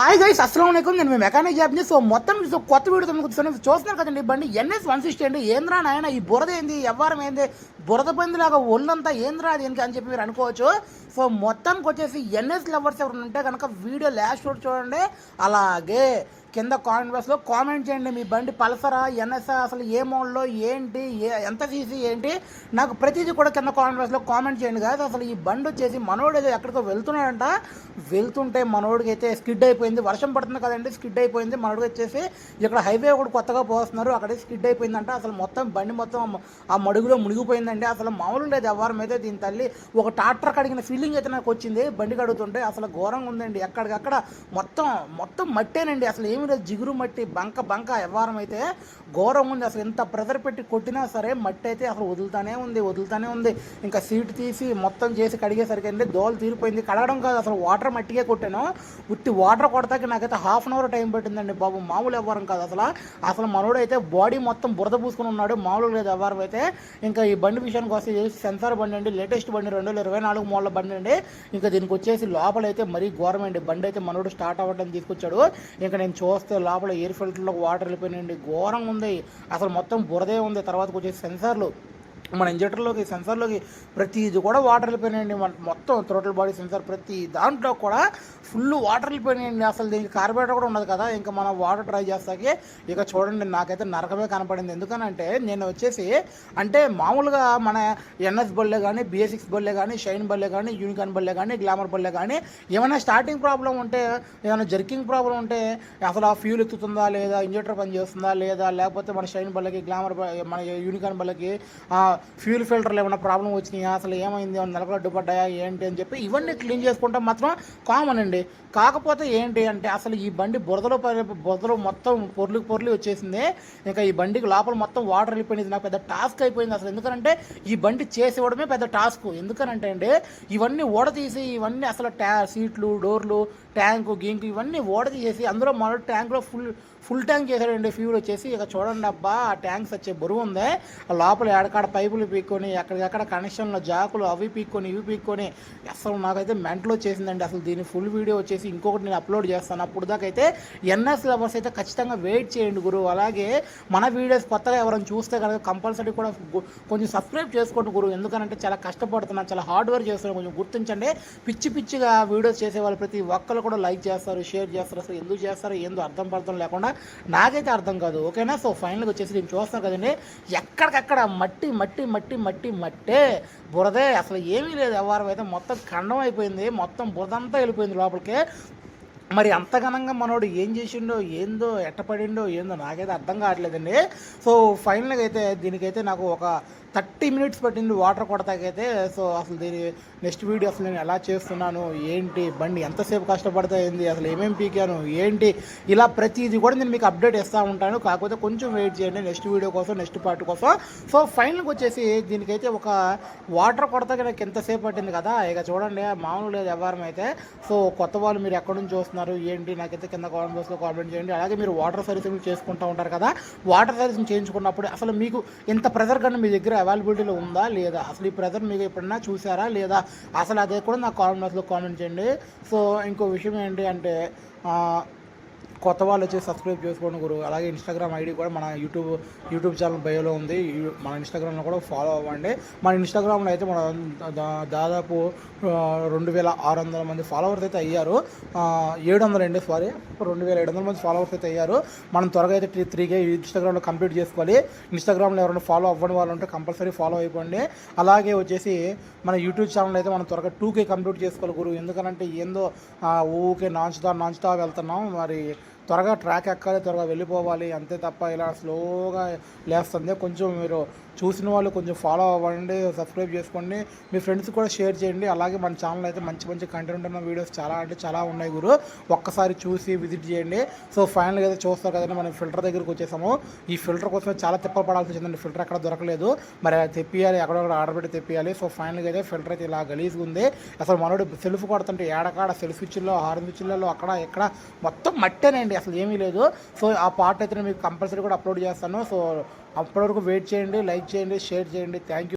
Hi guys అస్సలం అయికం నేను మీ మెకానిక్ జాబ్ని సో మొత్తం సో కొత్త వీడియో మీకు చూస్తున్నారు చూస్తున్నారు కదండి. బండి ఎన్ఎస్ వన్ సిక్స్టీ అండి. ఏంద్రా నాయన ఈ బురద ఏంది? ఎవ్వరం ఏంది? బురద పందిలాగా ఒళ్ళంతా ఏంద్రా దీనికి అని చెప్పి మీరు అనుకోవచ్చు. సో మొత్తానికి వచ్చేసి ఎన్ఎస్ లవర్స్ ఎవరు ఉంటే కనుక వీడియో లాస్ట్ చూడండి. అలాగే కింద కామెంట్ బాక్స్లో కామెంట్ చేయండి. మీ బండి పల్సరా ఎన్ఎస్ఆ అసలు ఏ మోడల్లో ఏంటి ఏ ఎంత సీసీ ఏంటి? నాకు ప్రతిదీ కూడా కింద కామెంట్ బాక్స్లో కామెంట్ చేయండి కాదు అసలు ఈ బండి వచ్చేసి మనోడు ఏదో ఎక్కడికో వెళ్తున్నాడంట. వెళ్తుంటే మనోడికి అయితే స్కిడ్ అయిపోయింది. వర్షం పడుతుంది కదండి స్కిడ్ అయిపోయింది. మనోడికి వచ్చేసి ఇక్కడ హైవే కూడా కొత్తగా పోస్తున్నారు. అక్కడే స్కిడ్ అయిపోయిందంట. అసలు మొత్తం బండి మొత్తం ఆ మడుగులో మునిగిపోయిందండి. అసలు మామూలు లేదు ఎవరి మీద దీని తల్లి. ఒక ట్రాక్టర్ కడిగిన ఫీలింగ్ అయితే నాకు వచ్చింది. బండి కడుగుతుంటే అసలు ఘోరంగా ఉందండి. ఎక్కడికక్కడ మొత్తం మొత్తం మట్టేనండి. అసలు ఏమి లేదు జిగురు మట్టి బంక బంక వ్యవహారం అయితే ఘోరం ఉంది. అసలు ఎంత ప్రెజర్ పెట్టి కొట్టినా సరే మట్టి అయితే అసలు వదులుతానే ఉంది వదులుతానే ఉంది. ఇంకా సీట్ తీసి మొత్తం చేసి కడిగేసరికి అండి దోలు తీరిపోయింది. కడగడం కాదు అసలు వాటర్ మట్టిగా కొట్టాను. ఉట్టి వాటర్ కొడతాకి నాకైతే హాఫ్ అన్ అవర్ టైం పట్టిందండి బాబు. మామూలు వ్యవహారం కాదు అసలు. అసలు మనోడైతే బాడీ మొత్తం బురద పూసుకుని ఉన్నాడు. మామూలు లేదు వ్యవహారం అయితే. ఇంకా ఈ బండి విషయానికి వస్తే సెన్సార్ బండి అండి. లేటెస్ట్ బండి రెండు వేల ఇరవై నాలుగు మోడల్ బండి అండి. ఇంకా దీనికి వచ్చేసి లోపల అయితే మరీ ఘోరమండి. బండి అయితే మనోడు స్టార్ట్ అవ్వడం తీసుకొచ్చాడు. ఇంకా నేను చూస్తే లోపల ఎయిర్ ఫిల్టర్లో వాటర్ వెళ్ళిపోయినాయండి. ఘోరంగా ఉంది. అసలు మొత్తం బురదే ఉంది. తర్వాతకు వచ్చేసి సెన్సార్లు. మన ఇంజక్టర్లోకి సెన్సార్లోకి ప్రతి ఇది కూడా వాటర్ వెళ్ళిపోయినాయండి మన మొత్తం థ్రోటల్ బాడీ సెన్సార్ ప్రతి దాంట్లో కూడా ఫుల్ వాటర్ వెళ్ళిపోయినాయండి అసలు దీనికి కార్బోరేటర్ కూడా ఉండదు కదా. ఇంకా మనం వాటర్ ట్రై చేస్తాకి ఇక చూడండి నాకైతే నరకమే కనపడింది. ఎందుకనంటే నేను వచ్చేసి అంటే మామూలుగా మన ఎన్ఎస్ బల్లే కానీ బిఎస్సిక్స్ బల్లే కానీ షైన్ బల్లే కానీ యూనికాన్ బల్లే కానీ గ్లామర్ బల్లే కానీ ఏమైనా స్టార్టింగ్ ప్రాబ్లం ఉంటే ఏమైనా జర్కింగ్ ప్రాబ్లం ఉంటే అసలు ఆ ఫ్యూల్ ఎత్తుతుందా లేదా ఇంజక్టర్ పని చేస్తుందా లేదా లేకపోతే మన షైన్ బల్లకి గ్లామర్ మన యూనికాన్ బల్లకి ఫ్యూల్ ఫిల్టర్లు ఏమైనా ప్రాబ్లం వచ్చినాయా? అసలు ఏమైంది? ఏమైనా అడ్డుపడ్డాయా? ఏంటి అని చెప్పి ఇవన్నీ క్లీన్ చేసుకుంటే మాత్రం కామన్ అండి. కాకపోతే ఏంటి అంటే అసలు ఈ బండి బురదలో బురదలో మొత్తం పొర్లు పొర్లి వచ్చేసింది. ఇంకా ఈ బండికి లోపల మొత్తం వాటర్ వెళ్ళిపోయింది. నాకు పెద్ద టాస్క్ అయిపోయింది అసలు. ఎందుకంటే ఈ బండి చేసి ఇవ్వడమే పెద్ద టాస్క్. ఎందుకనంటే అండి ఇవన్నీ ఓడతీసి ఇవన్నీ అసలు ట్యా సీట్లు డోర్లు ట్యాంకు గింకు ఇవన్నీ ఓడతీసేసి అందులో మన ట్యాంక్లో ఫుల్ ఫుల్ ట్యాంక్ చేశాడండి. ఫ్యూల్ వచ్చేసి. ఇక చూడండి అబ్బా ఆ ట్యాంక్స్ వచ్చే బరువు ఉంది. ఆ లోపల ఎడకాడ పైపులు పీక్కొని ఎక్కడికక్కడ కనెక్షన్లో జాకులు అవి పీక్కొని ఇవి పీక్కొని అసలు నాకైతే మెంటలో చేసిందండి అసలు దీని ఫుల్ వీడియో వచ్చేసి ఇంకొకటి నేను అప్లోడ్ చేస్తాను. అప్పుడు దాకా అయితే ఎన్ఎస్ లవర్స్ అయితే ఖచ్చితంగా వెయిట్ చేయండి గురువు అలాగే మన వీడియోస్ కొత్తగా ఎవరైనా చూస్తే కనుక కంపల్సరీ కూడా కొంచెం సబ్స్క్రైబ్ చేసుకోండి గురువు ఎందుకంటే చాలా కష్టపడుతున్నాను చాలా హార్డ్ వర్క్ చేస్తున్నాను. కొంచెం గుర్తించండి. పిచ్చి పిచ్చిగా వీడియోస్ చేసే వాళ్ళు ప్రతి ఒక్కరు కూడా లైక్ చేస్తారు షేర్ చేస్తారు. అసలు ఎందుకు చేస్తారో ఏందో అర్థం పడతాం లేకుండా నాకైతే అర్థం కాదు. ఓకేనా? సో ఫైనల్గా వచ్చేసి నేను చూస్తాను కదండి. ఎక్కడికక్కడ మట్టి మట్టి మట్టి మట్టి మట్టి మట్టే. బురదే అసలు ఏమీ లేదు వ్యవహారం అయితే. మొత్తం ఖండం అయిపోయింది. మొత్తం బురదంతా వెళ్ళిపోయింది లోపలికి. మరి అంతగనంగా మనోడు ఏం చేసిండో ఏందో ఎట్టపడిండో ఏందో నాకైతే అర్థం కావట్లేదండి. సో ఫైనల్గా అయితే దీనికైతే నాకు ఒక థర్టీ మినిట్స్ పట్టింది వాటర్ కొడతాకైతే సో అసలు దీని నెక్స్ట్ వీడియో అసలు నేను ఎలా చేస్తున్నాను ఏంటి బండి ఎంతసేపు కష్టపడతా ఏంది అసలు ఏమేమి పీకాను ఏంటి ఇలా ప్రతిదీ కూడా నేను మీకు అప్డేట్ ఇస్తూ ఉంటాను. కాకపోతే కొంచెం వెయిట్ చేయండి నెక్స్ట్ వీడియో కోసం నెక్స్ట్ పార్ట్ కోసం. సో ఫైనల్గా వచ్చేసి దీనికైతే ఒక వాటర్ కొడతాకి నాకు ఎంతసేపు పట్టింది కదా ఇక చూడండి మామూలు లేదు వ్యవహారం అయితే. సో కొత్త వాళ్ళు మీరు ఎక్కడి నుంచి చూస్తున్నారు ఏంటి నాకైతే కింద కామెంట్ బాక్స్లో కామెంట్ చేయండి. అలాగే మీరు వాటర్ సర్వీసింగ్ చేసుకుంటూ ఉంటారు కదా వాటర్ సర్వీసింగ్ చేయించుకున్నప్పుడు అసలు మీకు ఇంత ప్రెజర్ కన్నా మీ దగ్గర అవైలబిలిటీలో ఉందా? లేదా అసలు ఈ ప్రెజర్ మీకు ఎప్పుడన్నా చూసారా? లేదా అసలు అదే కూడా నాకు కామెంట్ బాక్స్లో కామెంట్ చేయండి. సో ఇంకో విషయం ఏంటి అంటే కొత్త వాళ్ళు వచ్చి సబ్స్క్రైబ్ చేసుకోండి గురు. అలాగే ఇన్స్టాగ్రామ్ ఐడి కూడా మన యూట్యూబ్ యూట్యూబ్ ఛానల్ బయోలో ఉంది. మన ఇన్స్టాగ్రామ్లో కూడా ఫాలో అవ్వండి. మన ఇన్స్టాగ్రామ్లో అయితే మన దా- దాదాపు రెండు వేల ఆరు వందల మంది ఫాలోవర్స్ అయితే అయ్యారు. ఏడు వందల అండి సారీ రెండు వేల ఏడు వందల మంది ఫాలోవర్స్ అయితే అయ్యారు. మనం త్వరగా అయితే త్రీ త్రీకే ఇన్స్టాగ్రామ్లో కంప్లీట్ చేసుకోవాలి. ఇన్స్టాగ్రామ్లో ఎవరైనా ఫాలో అవ్వని వాళ్ళు ఉంటే కంపల్సరీ ఫాలో అయిపోండి. అలాగే వచ్చేసి మన యూట్యూబ్ ఛానల్ అయితే మనం త్వరగా టూకే కంప్లీట్ చేసుకోవాలి గురు. ఎందుకనంటే ఏందో ఊకే నాంచుతా నాంచుతా వెళ్తున్నాం. మరి త్వరగా ట్రాక్ ఎక్కాలి త్వరగా వెళ్ళిపోవాలి అంతే తప్ప ఇలా స్లోగా లేస్తుంది. కొంచెం మీరు చూసిన వాళ్ళు కొంచెం ఫాలో అవ్వండి సబ్స్క్రైబ్ చేసుకోండి. మీ ఫ్రెండ్స్ కూడా షేర్ చేయండి. అలాగే మన ఛానల్ అయితే మంచి మంచి కంటెంట్ ఉన్న వీడియోస్ చాలా అంటే చాలా ఉన్నాయి గురు. ఒక్కసారి చూసి విజిట్ చేయండి. సో ఫైనల్గా అయితే చూస్తారు కదండి మనం ఫిల్టర్ దగ్గరికి వచ్చేసాము. ఈ ఫిల్టర్ కోసం చాలా తిప్పలు పడాల్సి వచ్చిందండి. ఫిల్టర్ అక్కడ దొరకలేదు. మరి అది తెప్పియాలి ఎక్కడొక్కడ ఆర్డర్ పెట్టి తెప్పియాలి. సో ఫైనల్గా అయితే ఫిల్టర్ అయితే ఇలా గలీజ్గా ఉంది. అసలు మనోడు సెల్ఫ్ కొడుతుంటే ఏడకాడ సెల్ఫ్ స్విచ్లో హార్న్ స్విచ్లలో అక్కడ ఎక్కడ మొత్తం మట్టేనండి. అసలు ఏమీ లేదు. సో ఆ పార్ట్ అయితే నేను మీకు కంపల్సరీ కూడా అప్లోడ్ చేస్తాను. సో అప్పటి వరకు వెయిట్ చేయండి లైక్ చేయండి షేర్ చేయండి. Thank you